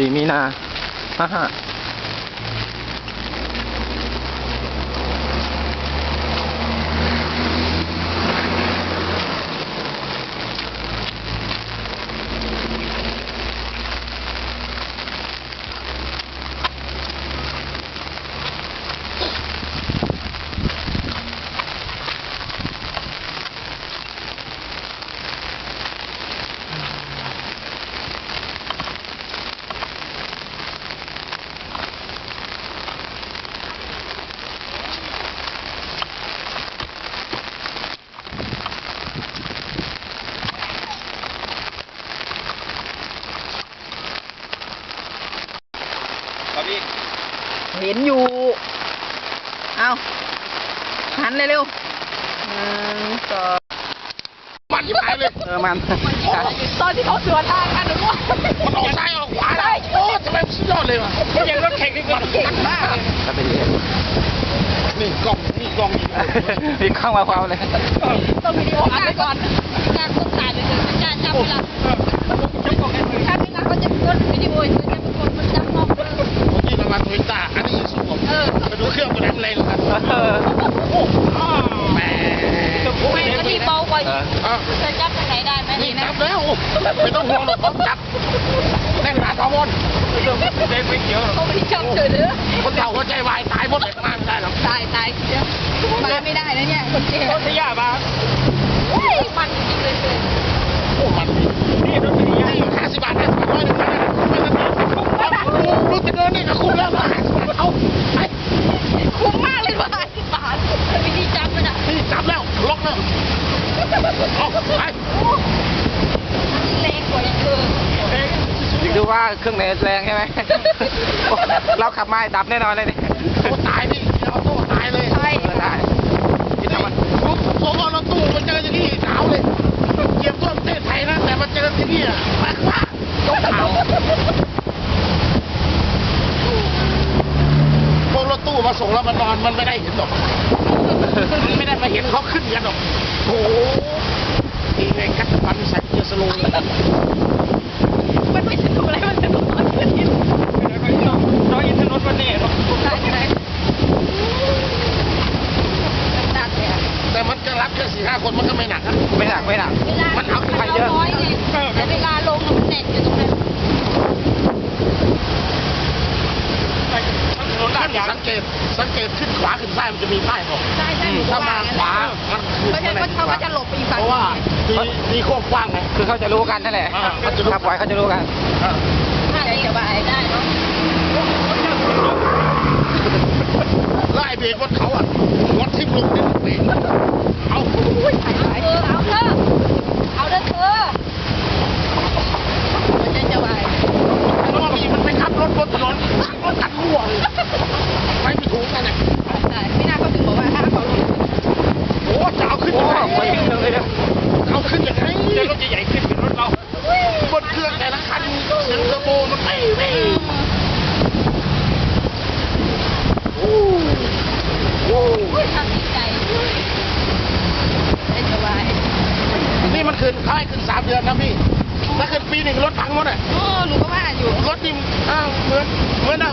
14 มีนาฮ่า ห็นอยู่ เอาหันเลยเร็วหนึ่งสองมันยิ่งไปเลยเออมันตอนที่เขาสวนทางกันหนูว่ามันออกซ้ายออกขวาได้โอ้ทำไมมันสุดยอดเลยวะมันยังรถแข่งนี่ก่อนเก่งมากถ้าเป็นเรื่องนี่กล้องนี่กล้องมีข้างมาความเลยต้องวิดีโออัดไว้ก่อนการคนถ่ายไปเลยมันจะจับเวลาถ้าไม่งั้นเขาจะกดวิดีโอ นี่กำลังโตโยต้าอันนี้อีซูผมเออไปดูเครื่องตัวไหนมันแรงกว่ากันเออโอ้แหมไม่ก็ที่เบากว่าเอออะจะจับตรงไหนได้ไหมนี่จับแล้วไม่ต้องห่วงหรอกเขาจับแน่นหนาทาวอนเด็กไม่เกี่ยวหรอกเขาไม่ได้จับเฉยเลยคนเฒ่าหัวใจวายตายหมดเลยมาไม่ได้หรอกตายตายเดี๋ยวมาไม่ได้นะเนี่ยคนแก่รถที่ยาบ้าเฮ้ยมันจริงเลยเลยโอ้มันนี่รถที่ยาห้าสิบบาทห้าสิบบาทร้อยหนึ่งไม่ต้อง รถจะเดินนี่ก็คุ้มแล้วนะเอาไปคุ้มมากเลยว่ะสิบบาทวิธีจับมันอะนี่จับแล้วล็อกแล้วเอาไปเล็กกว่าอย่างเดิมดูว่าเครื่องไหนแรงใช่ไหมเราขับมาดับแน่นอนเลยนี่โอ้ตายนี่เอาโต้ตายเลยใช่เออได้คิดทำมันผมเอารถตู้มาเจอที่นี่หนาวเลยเหยียบต้นประเทศไทยนะแต่มาเจอที่นี่อะแปลกว่าต้องขาวพวกร ถตู้มาส่งแล้วมันนอนมันไม่ได้เห็นหรอกมันไม่ได้มาเห็นเขาขึ้นกันหรอกโอ้โหนี่ไงกัดฟันใส่เกียร์สโลว์เลยมันไม่สนุกอะไรมันสนุกตอนขึ้นหินน้อยอินทนนท์วันนี้ใช่ไหมดักเลยอะแต่มันจะรับแค่สี่ห้าคนมันก็ไม่หนักอะไม่หนักไม่หนักเวลามันเอาขึ้นไปเยอะน้อยไงแต่เวลาลงมันแน่นอยู่ตรงนั้นขึ้นสังเกต สังเกตขึ้นขวาขึ้นซ้ายมันจะมีป้ายบอกใช่ใช่หนูก็ถ้าว่ามางั้นขวามันคือเพราะฉะนั้นเขาก็จะหลบไปอีกฝั่งเพราะว่าทีทีโค้งกว้างไงคือเขาจะรู้กันนั่นแหละอ่าเขาจะรู้ถ้าปล่อยเขาจะรู้กันถ้านี้จะไปได้เนาะ แล้วไอ้เบรกรถเขาอะรถทิ่มลงดินเบรกเอา เออเอาเถอะเอาเถอะเธอ มันจะจะวาย แล้วว่ามีมันไปขับรถบนถนนรถกัดรั่วเลยไปไม่ถูกกันเนี่ย ใช่ไม่น่าเขาถึงบอกว่าถ้าเขาลง โอ้จะเอาขึ้น โอ้ ยังไง ไปเครื่องเลยเนี่ย เอาขึ้นยังไงรถจะใหญ่ขึ้นเป็นรถเราบนเครื่องแต่ละคันเสียงเทอร์โบมันไม่ไม่โอ้โห ทำดีใจ ได้จะวาย นี่มันคืนเขาให้คืนสามเดือนนะพี่ถ้าคืนปีหนึ่งรถพังหมดอะ โอ้หนูก็ว่าอยู่ รถนี่อ้าวเหมือนเหมือนน่ะ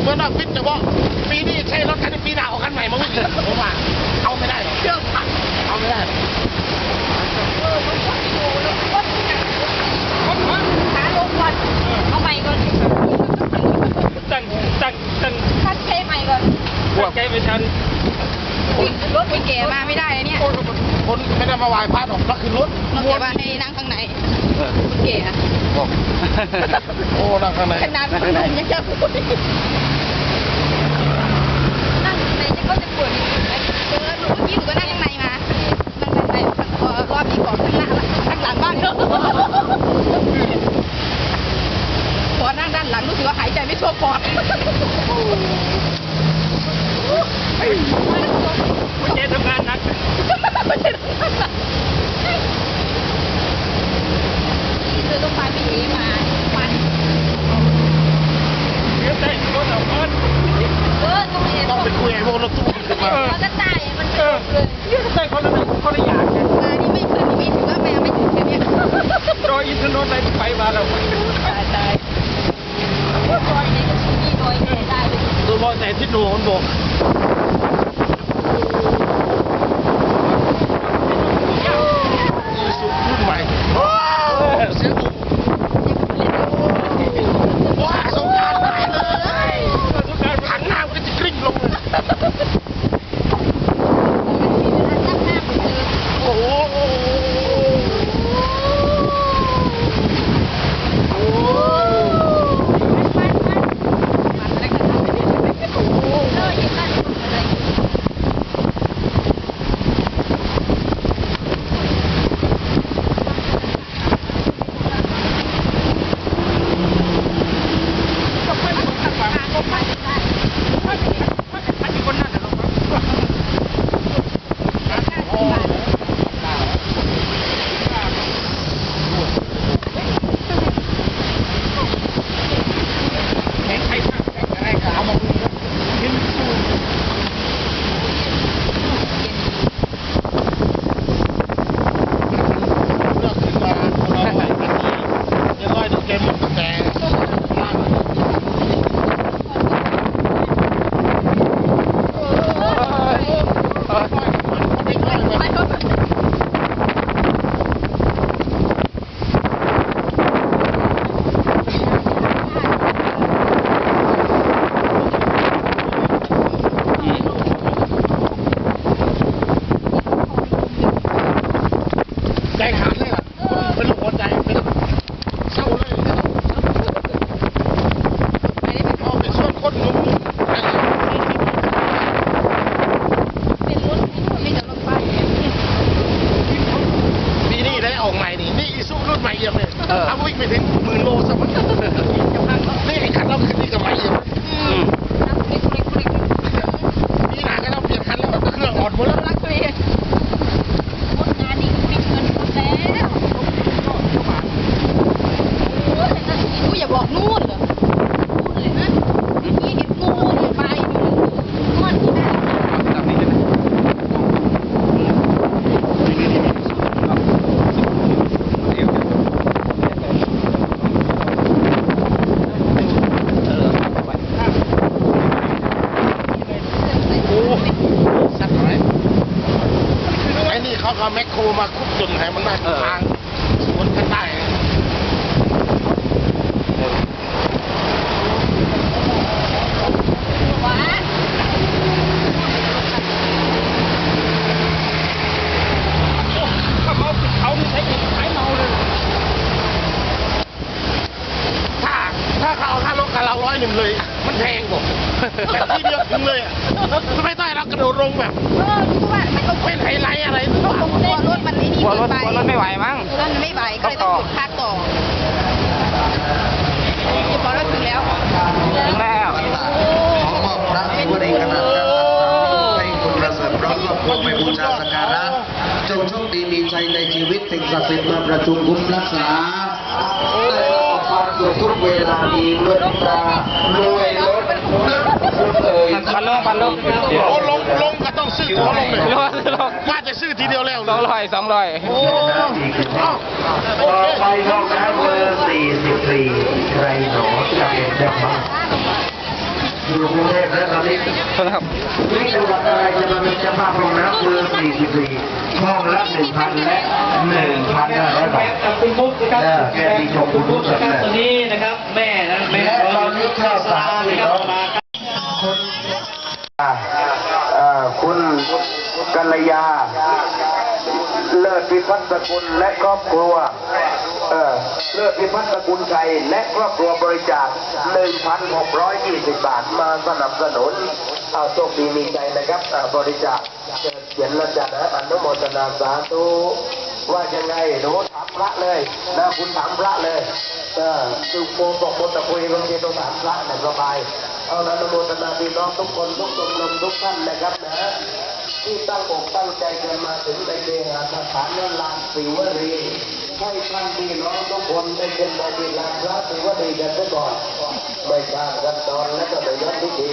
เหมือนน่ะฟิตแต่ว่า ปีนี้ใช่รถคันนี้ปีหน้าเอาคันใหม่มาวิ่งผมว่าเอาไม่ได้หรอกเอาไม่ได้หรอกขาลงก่อนเอาใหม่ก่อนตั้งตั้งตั้งคัดเทใหม่ก่อนพวกใจไม่ทันรถไปแก่มาไม่ได้นะเนี่ยคนไม่ได้มาไหว้พระหรอกก็คือรถนอกจากว่าให้นั่งข้างในเออคนแก่อะบอกโอ้นั่งข้างในขนาดคนหนุ่มยังจะพูด นั่ง ไหนจะก็จะปวดอีกไหมเออหนูเมื่หนูก็นั่งข้างในมานั่งข้างในรอบนี้ขอข้างหน้าข้างหลังบ้านเถอะพอนั่งด้านหลังรู้สึกว่าหายใจไม่ทั่วปอดเจ๊ทำงาน ดดลงแบบเออรู้ว่ามันต้องเป็นไฮไลท์อะไรหรือเปล่ากลัวรถมันไอ้นี่กลัวรถเกินกลัวรถไปไม่ไหวมั้งรถมันไม่ไหวก็เลยต้องหยุดพักต่อเดี๋ยวพอเราถึงแล้วถึงแล้วขอมอบพระที่วรีขนาดการรักษาให้คุณประเสริฐพร้อมครอบครัวไปบูชาสักการะจงโชคดีมีชัยในชีวิตสิ่งศักดิ์สิทธิ์มาประชุมคุ้มรักษาได้ประสบความสุขทุกเวลาดีเมื่อตารวย รถเอ่ยปันลงปันลงโอ้ลงลงก็ต้องซื้อตัวลงเลยลงลงว่าจะซื้อทีเดียวแล้วสองร้อยสองร้อยโอ้เอ้าโอต่อเคไปห้องน้ำเบอร์44ใครหนอจะเป็นเจ้าบ้านอยู่กรุงเทพและตอนนี้โทษนะครับนี่จังหวัดอะไรจะมาเป็นเจ้าภาพห้องน้ำเบอร์44ห้องละ1,000และ1,500บาทกับคุณมุกนะครับเออแกดีชมคุณมุกนะครับเลยตัวนี้นะครับ แม่นะแม่และตอนนี้ข้าวสารนะนี่ครับ คุณกัลยา เลิศพิพัฒน์สกุลและครอบครัวเลิศพิพัฒน์สกุลชัยและครอบครัวบริจาค 1,620 บาทมาสนับสนุนเอาโชคดีมีใจนะครับบริจาคเขียนระจัดนะอนุโมทนาสาธุว่ายังไงหนูถามพระเลยนะคุณถามพระเลยเออคือโมบอกโมตะคุยบางทีต้องถามพระเนี่ยสบาย เอาละนโมทนาพี่น้องทุกคนทุกชมรมทุกท่านนะครับนะที่ตั้งอกตั้งใจกันมาถึงในเดหาสถานนลานศิวรีให้ท่านพี่น้องทุกคนได้เป็นบริลานพระศิวรีกันซะก่อนไม่ทราบกันตอนและก็ในยอดพิธี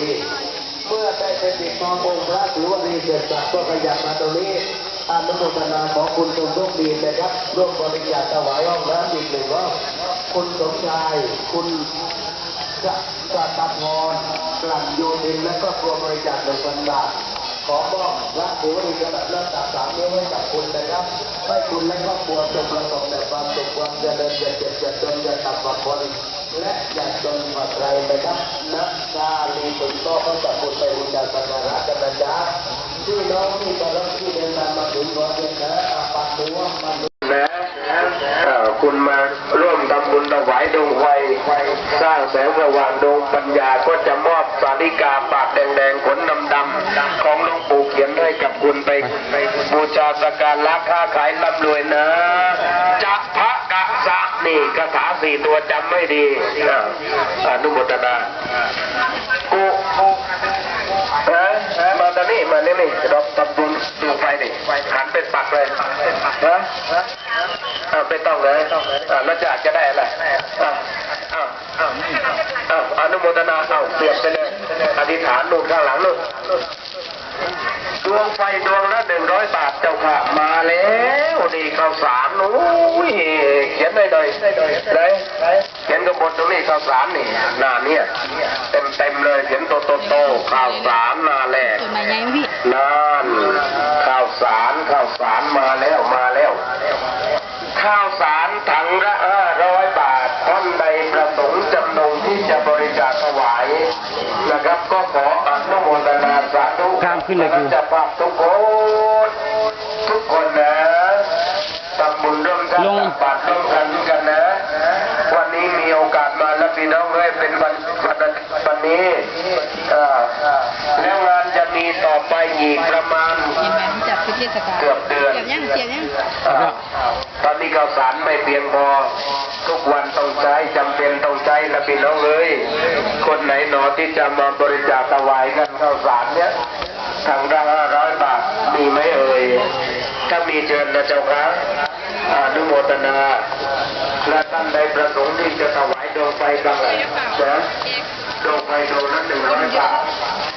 เมื่อได้เป็นปิดทององค์พระศิวรีเสร็จสับก็ขยับมาตรงนี้อนุโมทนาของคุณจงโชคดีนะครับร่วมบริจาคถวายห้องน้ำอีกหนึ่งรอบคุณสมชายคุณ จะจะตัดงอนกลั่นโยนินและก็ครัวบริจาคหนึ่งพันบาทขอมอบรักถือว่าดีกระดับเริ่มตัดสามนิ้วให้กับคุณนะครับให้คุณและครอบครัวจงประสบแต่ความสุขความเจริญอย่าเจ็บอย่าจนอย่าตับกว่าคนและอย่าจนกว่าใครนะครับนักชาลีตุนโตก็จะคุณไปบูชาสักการะกันนะจ๊ะพี่น้องที่กำลังที่เดินทางมาถึงขอเรียนะอาปัตตุวมันนะเอ่อคุณมาร่วมทำบุญถวายดวงไฟสร้าง แสงสว่างดวงปัญญาก็จะมอบสาริกาปากแดงๆขนดำๆของหลวงปู่เขียนให้กับคุณไปบูชาสกการะค้าขายร่ำรวยนะจะพระกะสะนี่คาถาสี่ตัวจำไม่ดีนะอนุโมทนากูเอ้ยมาตอนนี้มาเนี่ยนี่ดอกตำบุญดูไฟดิหันเป็นปักเลยฮะอ่าไม่ต้องเลยอ่าแล้วจะจะได้อะไร โมทนาเอาเปรียบไปเลยอธิษฐานนู่นข้างหลังนู่นดวงไฟดวงละหนึ่งร้อยบาทเจ้าค่ะ มาแล้วดีข้าวสารนู้ยเขียนได้เลยเลยเขียนกระบนตรงนี้ข้าวสารนี่หน้าเนี่ยเต็มเต็มๆเลยเขียนโตโตโตๆข้าวสารหน้าแรกส่วนใหญ่ไงพี่นั่นข้าวสารข้าวสารมาแล้วมาแล้ว ข้าวสารถังละห้าร้อยบาทท่านใดประสงค์จำนงที่จะบริจาคถวาย นะครับ ก็ขออนุโมทนาสาธุข้ามขึ้นเลยครูจะภาพทุกคนทุกคนนะทำบุญร่วมกันลงตักบาตรร่วมกันกันนะ วันนี้มีโอกาสมาแล้วพี่น้องเอ้ยเป็นวันวันวันนี้เอ่อแล้วงานจะมีต่อไปอีกประมาณเห็นไหมมันจัดเป็นเทศกาลเกือบเดือนเสียบยังเสียบยังอ่าตอนนี้ข้าวสารไม่เพียงพอ ทุกวันต้องใช้จำเป็นต้องใช้ละพี่น้องเอ้ยคนไหนหนอที่จะมาบริจาคถวายกันข้าวสารเนี่ยถังละห้าร้อยบาทมีไหมเอ่ยถ้ามีเชิญนะเจ้าครับอนุโมทนาและท่านใดประสงค์ที่จะถวายดวงไฟกันนะดวงไฟดวงละหนึ่งร้อยบาท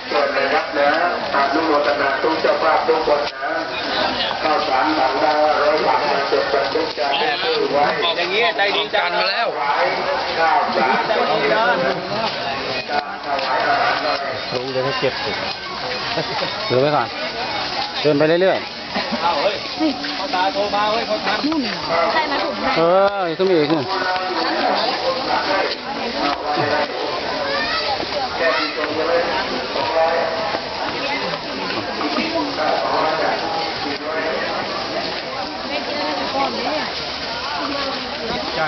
เชิญเลยครับนะอนุโมทนาทุกเจ้าภาพทุกคนนะข้าวสารถังละร้อยบาทมาจดบันทึก การซื้อกอย่างนี้ใจดีจังมาแล้วข้าวสารใจดีนะลงเดี๋ยวให้เก็บสิเหลือไว้ก่อน เดินไปเรื่อยใช่ไหมผมเอออย่าต้องมีอี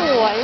สวย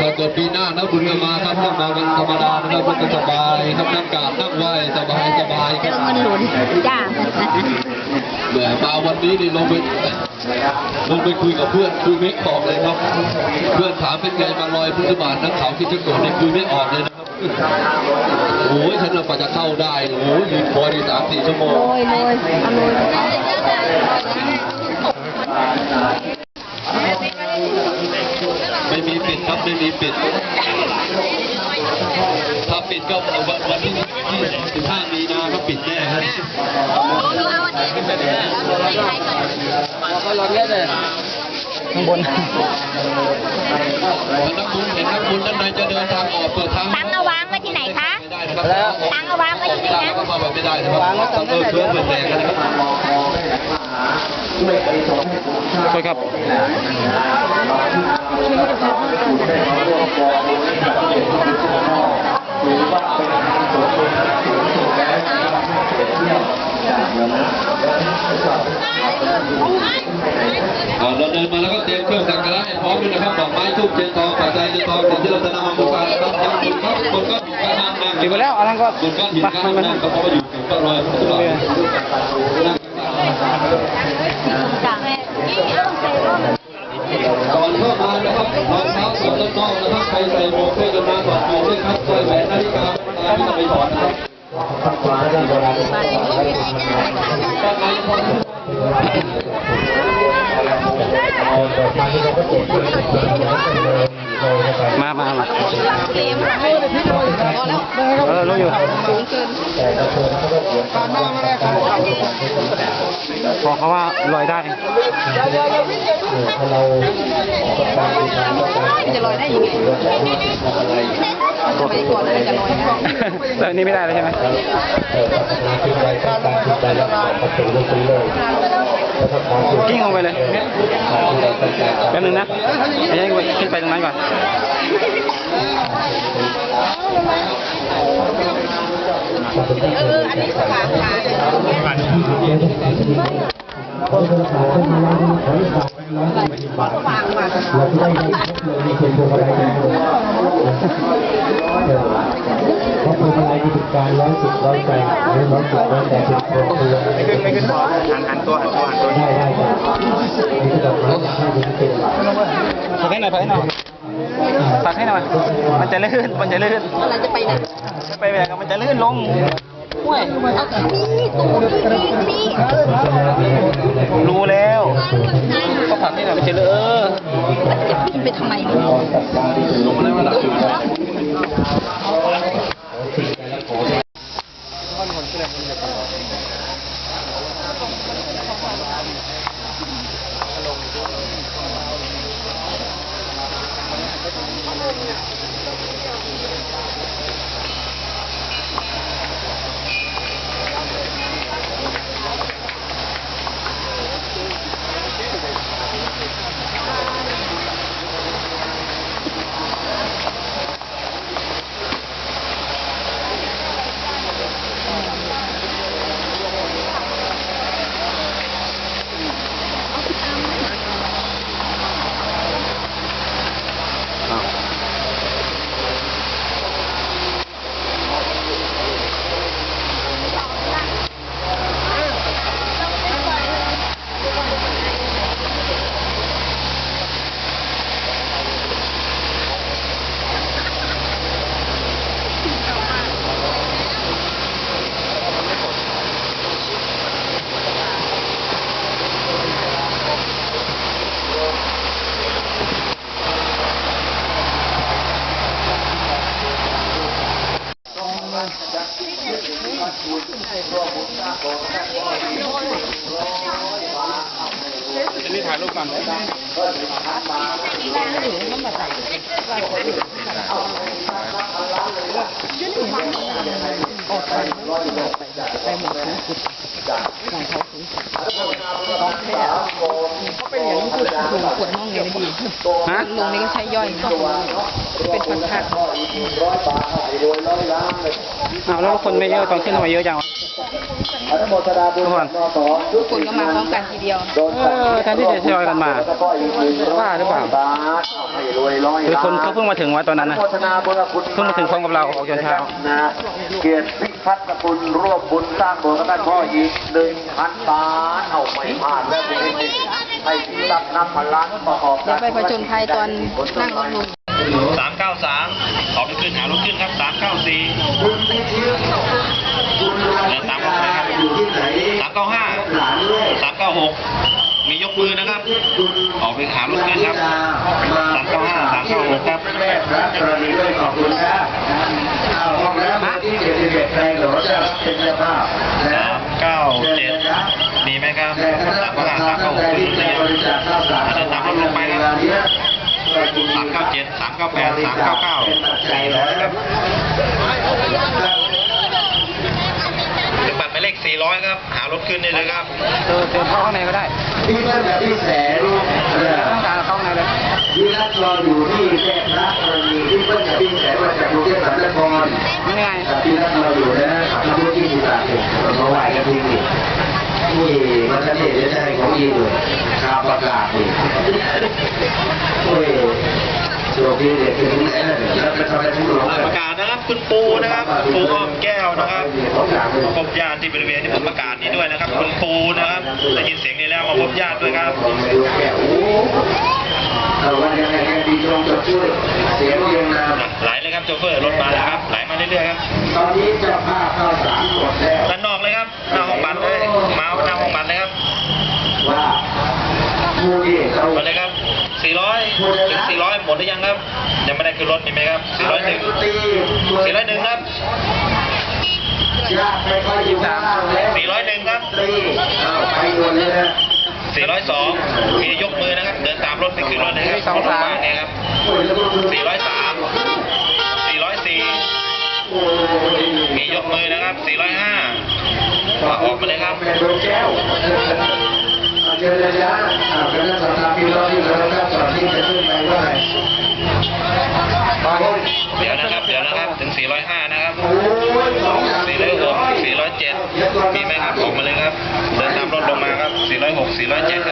ถ้าเกิดปีหน้านะบุญก็มาครับต้องมาวันธรรมดานะครับก็สบายครับนั่งกราบนั่งไหว้สบายสบายคเจรับอเงินหล่นจ้าแหมมาวันนี้นี่ลงไปลงไปคุยกับเพื่อนคุยไม่ออกเลยครับ เพื่อนถามเป็นไงมาลอยพุทธบาทนักข่าวที่จะโกรธเนี่ยคุยไม่ออกเลยนะครับโอ้ยฉันน่ะกว่าจะเข้าได้โอ้ยยืนคอยในสามสี่ชั่วโมงโรยโรยอาโรย ไม่มี ปิดครับไม่มีปิดปิดก็วันวันที่ที่15มีนาก็ปิดแน่ครับหนูเอาอันนี้ไปใช้ก่อนข้างบนนักบุญเห็นนักบุญด้านในจะเดินทางออกเปิดทางตังเอาวางไว้ที่ไหนคะไม่ได้นะครับตังเอาวางไว้ที่ไหนได้นะก็มาแบบไม่ได้นะครับต้องเออเครื่องเปิดแรงกันนะครับ โทษครับอ่าเราเดินมาแล้วก็เตรียมเครื่องสักการะให้พร้อมด้วยนะครับดอกไม้ทูบเทียนทองปัจจัยเทียนทองสิ่งที่เราจะนำมาบูชานะครับยังบุญครับบนก้อนหินก้อนน้ำนั่งปิดไปแล้วอันนั้นก็บนก้อนหินก้อนมาน้ำนั่งก็เพราะว่าอยู่กับพระรอยพระสุรานั่งจาก ก่อนเข้ามานะครับรองเท้าสวมด้านนอกนะครับใครใส่หมวกเพื่อกันมาถอดหมวกด้วยครับใส่แหวนนาฬิกาตาไม่ต้องไปถอดนะครับด้านในพอมามามาเต็มพอแล้วเอ อรู้อยู่พอเขาว่าลอยได้จะลอยได้ยังไงสมัยก่อนจะลอยได้แต่อันนี้ไม่ได้เลยใช่ไหมกิ้งลงไปเลยแป๊บนึงนะไอ้ยังขึ้นไปตรงนั้นก่อนเอออันนี้สว่างกว่า สว่างกว่าเพราะเป็นอะไรที่เป็นการร้อยสิบร้อยใจหรือร้อยสิบร้อยแต่เป็นคนตัวไม่ขึ้นไม่ขึ้นพอหันหันตัวหันตัวหันตัวได้ได้ครับนี่ก็ดอกไม้ให้ดูเป็นผลักให้หน่อยผลักให้หน่อยผลักให้หน่อยมันจะลื่นมันจะลื่นอะไรจะไปไหนไปแบบมันจะลื่นลง ห้วยเอาที่ตูดที่ที่รู้แล้วก็ผักให้หน่อยมันจะลื่นเออมันจะปีนไปทำไมเนี่ยลงมาแล้วระดับ ปวดน่องเลยดี ฮะ ลงนี่ก็ใช้ย่อยนะเป็นพันๆอ้าแล้วคนไม่เยอะตอนขึ้นทำไมเยอะจังวะ อนุโมทนาบุญทุกคนทุกคนก็มาพร้อมกันทีเดียวเออแทนที่จะทยอยกันมาบ้าหรือเปล่าบาทให้รวยร้อยคือคนล้เขาเพิ่งมาถึงวะตอนนั้นอนุนะโมทนาบุญกับคุณเพิ่งมาถึงพร้อมกับเราออกจนเช้านะเกียรติพิพัฒน์คุณร่วมบุญสร้างโบสถ์กับท่านพ่ออีกหนึ่งพันบาทเอาไม่พลาดแล้วคุณนี่ให้ที่ตักน้ำพันล้านประกอบเดี๋ยวไปผจญภัยตอนนั่งรถลุงสามเก้าสามขอไปขึ้นหารถขึ้นครับสามเก้าสี่ และสามก้าห้าครับสามเก้าห้าสามเก้าหกมียกมือนะครับ ออกไปหารถขึ้นครับสามเก้าห้าสามเก้าหกครับแม่พระกรณีด้วยขอบคุณครับเอาห้องแรที่เจ็ดสิบเอ็ดในหลวงจะรับเป็นเจ้าภาพสามเก้าเจ็ดมีไหมครับสามเก้ากาสามเก้าหกคุณที่รู้หรือจะยังบริจาคข้าสารเดินตามรถลงไปครับเวลาเนี้ยสามเก้าเจ็ดสามเก้าแปดสามเก้าเก้าสี่ร้อยครับถึงบัตรหมาย เลขสี่ร้อยครับ หารถขึ้นได้เลยครับเติมเติมเข้าข้างในก็ได้ที่เพื่อนกับพี่แสนเออไม่ต้องการเข้าข้างในเลยที่รักรออยู่ที่แค่พระกรณีที่เพื่อนกับพี่แสนมาจากกรุงเทพมหานครนี่ไงที่รักรออยู่นะที่พูดที่มีปากเด็กมาไหวกันทีนี่นี่มันจะเด็ดจะให้ของยีเลยข่าวประกาศนี่โอ้ย โชคดีเด็กคือที่ไหนน่ะแล้วไปทำอะไรที่หลวงประกาศนะครับคุณปูนะครับปูอ้อมแก้วนะครับพบญาติที่บริเวณที่ผมประกาศนี้ด้วยนะครับ คุณปูนะครับได้ยินเสียงนี้แล้วมาพบญาติด้วยครับเราว่ายังไงกันดีตรงจะช่วยเสียงเรียงนามอะไหลเลยครับโชเฟอร์รถมาแล้วครับไหลมาเรื่อยๆครับตอนนี้เจ้าภาพเข้าสามหมดแล้วด้านนอกเลยครับหน้าห้องบัตรเลยมาหน้าห้องบัตรเลยครับว่าผู้ที่เขามาเลยครับ 400ถึง400 หมดหรือยังครับ ยังไม่ได้ขึ้นรถมีไหมครับ 401ตี401 ครับยากไม่ค่อยอยู่ข้างล่างแล้ว401 ครับตีเอาไปด่วนเลยนะ402 มียกมือนะครับ เดินตามรถไปขึ้นรถเลยครับรถโรงพยาบาลเนี่ยครับ 403 404 มียกมือนะครับ 405 ออกมาเลยครับแม่วงแก้วเอาเจรจาเอาคณะสัมาระพี่น้องที่เราครับก่อนที่จะขึ้นไปว่าไงมาเลยเดี๋ยวนะครับ เดี๋ยวนะครับ ถึง 405 นะครับ 406 407 มีไหมครับออกมาเลยครับ เดินตามรถลงมาครับ 406 407ครับ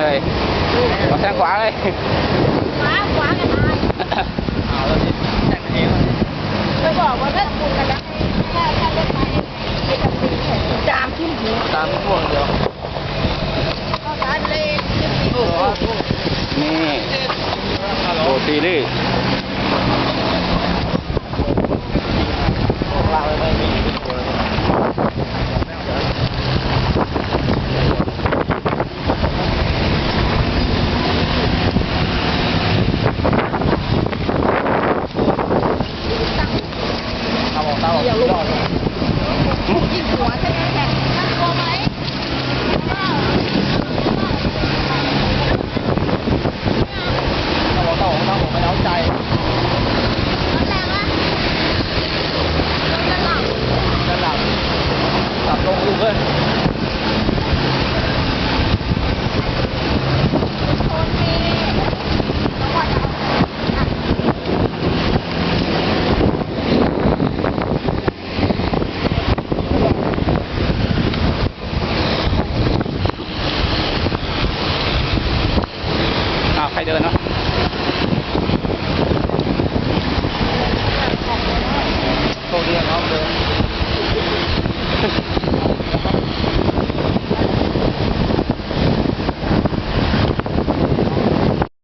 นี่แซงเลยมาแซงขวาเลยไปบอกว่าถ้าคุณกันนะถ้าถ้ารถไฟจะจะปีจามขึ้นหัวตามพวกเดี